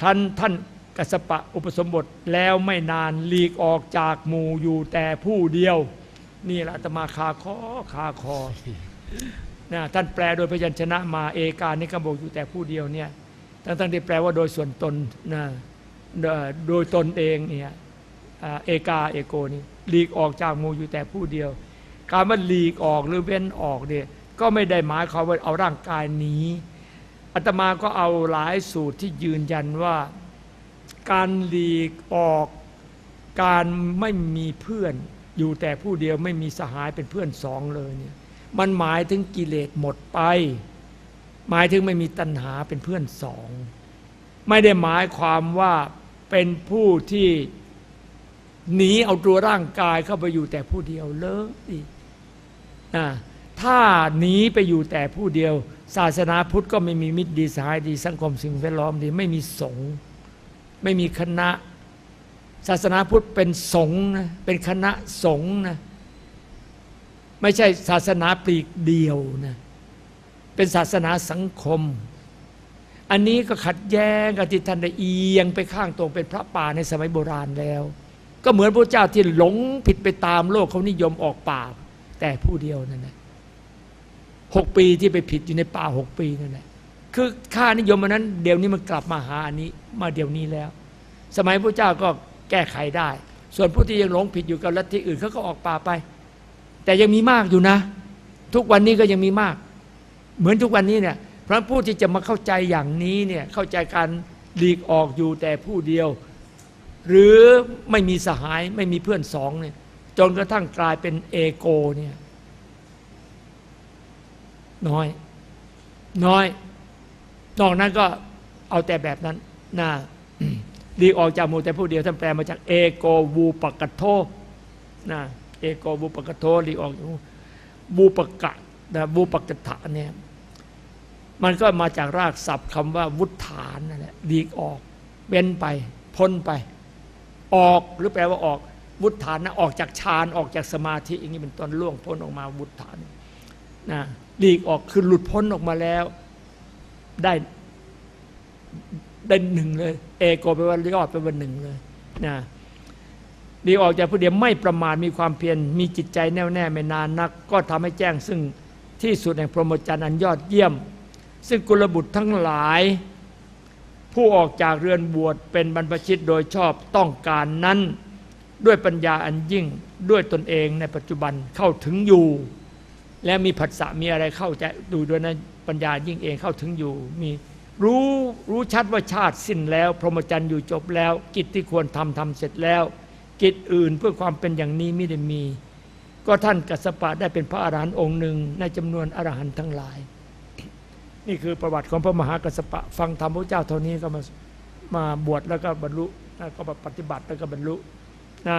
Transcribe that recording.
ครั้นท่านกัสปะอุปสมบทแล้วไม่นานหลีกออกจากหมู่อยู่แต่ผู้เดียว นี่แหละตมาคาคอคาคอนะท่านแปลโดยพยัญชนะมาเอกานี่ก็บอกอยู่แต่ผู้เดียวเนี่ยทั้งทั้งๆที่แปลว่าโดยส่วนตนนะโดยตนเองเนี่ยเอกาเอโกนี่หลีกออกจากหมู่อยู่แต่ผู้เดียว การว่าหลีกออกหรือเว้นออกเนี่ยก็ไม่ได้หมายความว่าเอาร่างกายหนี้ อาตมาก็เอาหลายสูตรที่ยืนยันว่า การหลีกออกการไม่มีเพื่อนอยู่แต่ผู้เดียวไม่มีสหายเป็นเพื่อนสองเลยเนี่ยมันหมายถึงกิเลสหมดไป หมายถึงไม่มีตัณหาเป็นเพื่อนสอง ไม่ได้หมายความว่าเป็นผู้ที่หนีเอาตัวร่างกายเข้าไปอยู่แต่ผู้เดียวเลยนะ ถ้าหนีไปอยู่แต่ผู้เดียว ศาสนาพุทธก็ไม่มีมิตรดีสหายดีสังคมสิ่งแวดล้อมดี ไม่มีสงฆ์ไม่มีคณะ ศาสนาพุทธเป็นสงฆ์นะเป็นคณะสงฆ์นะไม่ใช่ศาสนาปลีกเดียวนะเป็นศาสนาสังคม อันนี้ก็ขัดแย้งกับที่ท่านได้เอียงไปข้างตรงเป็นพระป่าในสมัยโบราณแล้ว ก็เหมือนพระเจ้าที่หลงผิดไปตามโลกเขานิยมออกป่า แต่ผู้เดียวนั่นแหละ หกปีที่ไปผิดอยู่ในป่าหกปีนั่นแหละคือค่านิยมมันนั้น เดี๋ยวนี้มันกลับมาหาอันนี้มาเดี๋ยวนี้แล้ว สมัยพระเจ้าก็แก้ไขได้ ส่วนผู้ที่ยังหลงผิดอยู่กับลัทธิอื่นเขาก็ออกป่าไป แต่ยังมีมากอยู่นะ ทุกวันนี้ก็ยังมีมาก เหมือนทุกวันนี้เนี่ยเพราะผู้ที่จะมาเข้าใจอย่างนี้เนี่ยเข้าใจการหลีกออกอยู่แต่ผู้เดียว หรือไม่มีสหายไม่มีเพื่อนสองเนี่ยจนกระทั่งกลายเป็นเอโกเนี่ย น้อย น้อย นอกนั้นก็เอาแต่แบบนั้นนะหลีออกจากหมู่แต่ผู้เดียวท่านแปลมาจากเอโกวูปกะโทนะเอโกวูปกะโทหลีออกจากหมู่วูปกะนะวูปกะถะเนี่ยมันก็มาจากรากศัพท์คำว่าวุฒฐานนั่นแหละหลีออกเว้นไป พ้นไป ออกหรือแปลว่าออก วุฒฐานนะออกจากฌานออกจากสมาธิอย่างนี้เป็นต้นล่วงพ้นออกมาวุฒฐานนะ หลีกออกคือหลุดพ้นออกมาแล้ว ได้ได้หนึ่งเลย เอโกแปลว่ายออดแปว่าหนึ่งเลยนะหลีกออกจากผู้เดียวไม่ประมาทมีความเพียรมีจิตใจแน่วแน่ไม่นานนัก ก็ทำให้แจ้งซึ่งที่สุดแห่งพรหมจรรย์อันยอดเยี่ยม ซึ่งกุลบุตรทั้งหลาย ผู้ออกจากเรือนบวชเป็นบรรพชิตโดยชอบต้องการนั้น ด้วยปัญญาอันยิ่งด้วยตนเองในปัจจุบันเข้าถึงอยู่ และมีผัสสะมีอะไรเข้าใจดูด้วยนะปัญญายิ่งเองเข้าถึงอยู่ มีรู้รู้ชัดว่าชาติสิ้นแล้ว พรหมจรรย์อยู่จบแล้ว กิจที่ควรทำทำเสร็จแล้ว กิจอื่นเพื่อความเป็นอย่างนี้ไม่ได้มี ก็ท่านกัสปะได้เป็นพระอรหันต์องค์หนึ่งในจำนวนอรหันต์ทั้งหลาย นี่คือประวัติของพระมหากัสปะ ฟังธรรมพระเจ้าเท่านี้ก็มามาบวชแล้วก็บรรลุก็ปฏิบัติแล้วก็บรรลุนะ